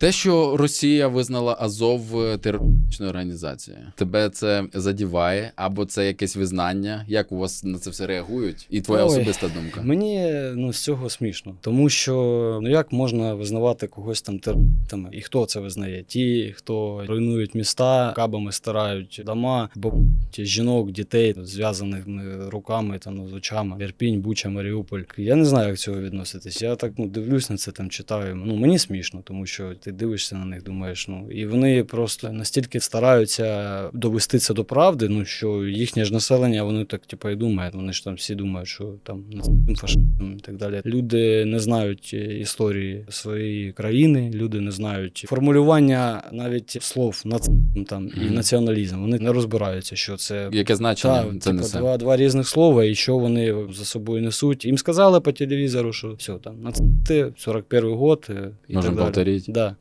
Те, що Росія визнала Азов е, терористичною організацією, тебе це задіває, або це якесь визнання? Як у вас на це все реагують? І твоя Ой, особиста думка? Мені ну, з цього смішно, тому що ну як можна визнавати когось там терористами? І хто це визнає? Ті, хто руйнують міста, кабами стирають дома, бо жінок, дітей зв'язаними руками там з очами, Ірпінь, Буча, Маріуполь. Я не знаю, як до цього відноситись. Я так ну дивлюсь на це, там читаю. Ну мені смішно, тому що ти дивишся на них, думаєш, ну і вони просто настільки стараються довести це до правди, ну що їхнє ж населення, вони так типу і думають. Вони ж там всі думають, що там фашизм і так далі. Люди не знають е, історії своєї країни, люди не знають формулювання навіть слов нацизм там і Мгм. націоналізм. Вони не розбираються, що це Яке значення та, це типу, несе? два, два різних слова, і що вони за собою несуть. Їм сказали по телевізору, що все там нацисти, 41 год е, і так далі. повторити. Да.